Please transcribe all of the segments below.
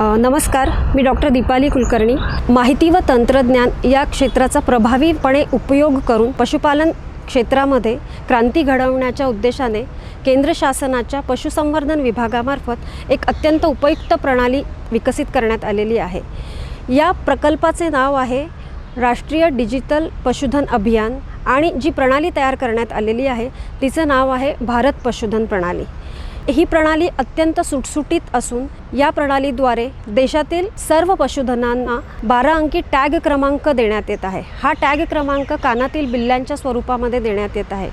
नमस्कार मी डॉक्टर दीपाली कुलकर्णी. माहिती व तंत्रज्ञान या क्षेत्राचा प्रभावीपणे उपयोग करून पशुपालन क्षेत्रामध्ये क्रांती घडवण्याच्या उद्देशाने केंद्र शासनाच्या पशुसंवर्धन विभागामार्फत एक अत्यंत उपयुक्त प्रणाली विकसित करण्यात आलेली आहे. या प्रकल्पाचे नाव आहे राष्ट्रीय डिजिटल पशुधन अभियान आणि जी प्रणाली तयार करण्यात आलेली आहे तिचं नाव आहे भारत पशुधन प्रणाली. ही प्रणाली अत्यंत सुटसुटीत असून या प्रणालीद्वारे देशातील सर्व पशुधनांना बारा अंकी टॅग क्रमांक देण्यात येत आहे. हा टॅग क्रमांक कानातील बिल्ल्यांच्या स्वरूपामध्ये देण्यात येत आहे.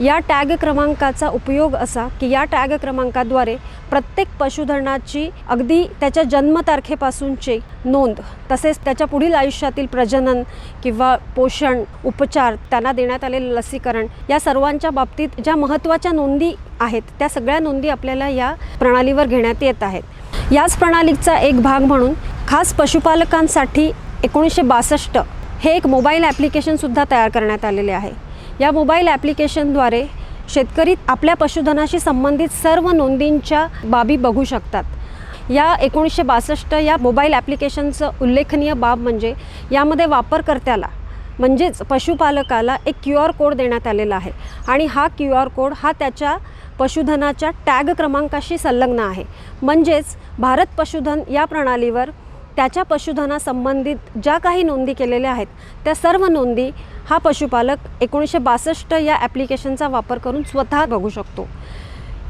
या टॅग क्रमांकाचा उपयोग असा की या टॅग क्रमांकाद्वारे प्रत्येक पशुधनाची अगदी त्याच्या जन्मतारखेपासूनची नोंद तसेच त्याच्या पुढील आयुष्यातील प्रजनन किंवा पोषण उपचार त्यांना देण्यात आलेले लसीकरण या सर्वांच्या बाबतीत ज्या महत्त्वाच्या नोंदी आहेत त्या सगळ्या नोंदी आपल्याला या प्रणालीवर घेण्यात येत आहेत. याच प्रणालीचा एक भाग म्हणून खास पशुपालकांसाठी एकोणीसशे बासष्ट हे एक मोबाईल ॲप्लिकेशनसुद्धा तयार करण्यात आलेले आहे. या मोबाईल ॲप्लिकेशनद्वारे शेतकरी आपल्या पशुधनाशी संबंधित सर्व नोंदींच्या बाबी बघू शकतात. या एकोणीसशे बासष्ट या मोबाईल ॲप्लिकेशनचं उल्लेखनीय बाब म्हणजे यामध्ये वापरकर्त्याला म्हणजेच पशुपालकाला एक क्यू आर कोड देण्यात आलेला आहे आणि हा क्यू आर कोड हा त्याच्या पशुधनाच्या टॅग क्रमांकाशी संलग्न आहे. म्हणजेच भारत पशुधन या प्रणालीवर त्याच्या पशुधनासंबंधित ज्या काही नोंदी केलेल्या आहेत त्या सर्व नोंदी हा पशुपालक एकोणीसशे बासष्ट या ॲप्लिकेशनचा वापर करून स्वतः बघू शकतो.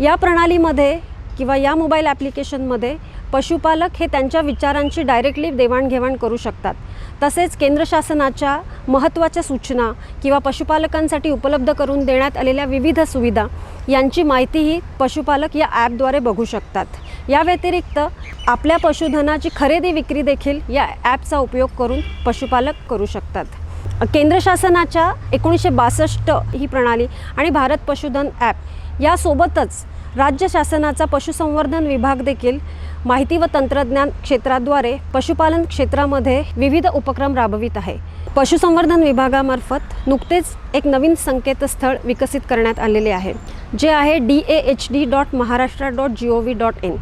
या प्रणालीमध्ये किंवा या मोबाईल ॲप्लिकेशनमध्ये पशुपालक हे त्यांच्या विचारांची डायरेक्टली देवाणघेवाण करू शकतात. तसेच केंद्र शासनाच्या महत्त्वाच्या सूचना किंवा पशुपालकांसाठी उपलब्ध करून देण्यात आलेल्या विविध सुविधा यांची माहितीही पशुपालक या ॲपद्वारे बघू शकतात. या व्यतिरिक्त आपल्या पशुधनाची खरेदी विक्री देखील या ॲपचा उपयोग करून पशुपालक करू शकतात. केंद्र शासनाच्या एकोणीसशे बासष्ट ही प्रणाली आणि भारत पशुधन ॲप यासोबतच राज्य शासनाचा पशुसंवर्धन विभाग देखील माहिती व तंत्रज्ञान क्षेत्राद्वारे पशुपालन क्षेत्रामध्ये विविध उपक्रम राबवित आहे. पशुसंवर्धन विभागामार्फत नुकतेच एक नवीन संकेतस्थळ विकसित करण्यात आलेले आहे जे आहे D A H D dot Maharashtra dot G O V dot in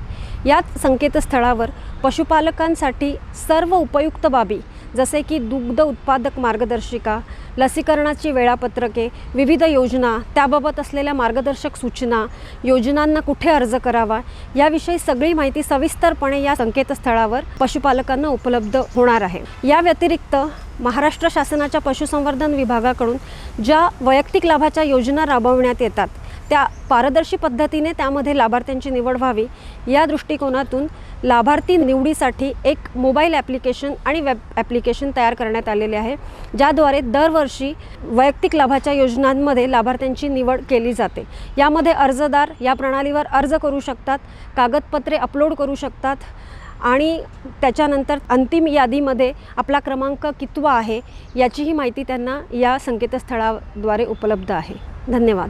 या संकेतस्थळावर पशुपालकांसाठी सर्व उपयुक्त बाबी जसे की दुग्ध उत्पादक मार्गदर्शिका लसीकरणाची वेळापत्रके विविध योजना त्याबाबत असलेल्या मार्गदर्शक सूचना योजनांना कुठे अर्ज करावा याविषयी सगळी माहिती सविस्तरपणे या संकेतस्थळावर पशुपालकांना उपलब्ध होणार आहे. या व्यतिरिक्त महाराष्ट्र शासनाच्या पशुसंवर्धन विभागाकडून ज्या वैयक्तिक लाभाच्या योजना राबवण्यात येतात त्या पारदर्शी पद्धतीने त्यामध्ये लाभार्थ्यांची निवड व्हावी. या दृष्टिकोनातून लाभार्थी निवडीसाठी एक मोबाईल ॲप्लिकेशन आणि वेब ॲप्लिकेशन तयार करण्यात आलेले आहे ज्याद्वारे दरवर्षी वैयक्तिक लाभाच्या योजनांमध्ये लाभार्थ्यांची निवड केली जाते. यामध्ये अर्जदार या प्रणालीवर अर्ज करू शकतात कागदपत्रे अपलोड करू शकतात आणि त्याच्यानंतर अंतिम यादीमध्ये आपला क्रमांक कितवा आहे याचीही माहिती त्यांना या संकेतस्थळाद्वारे उपलब्ध आहे. धन्यवाद.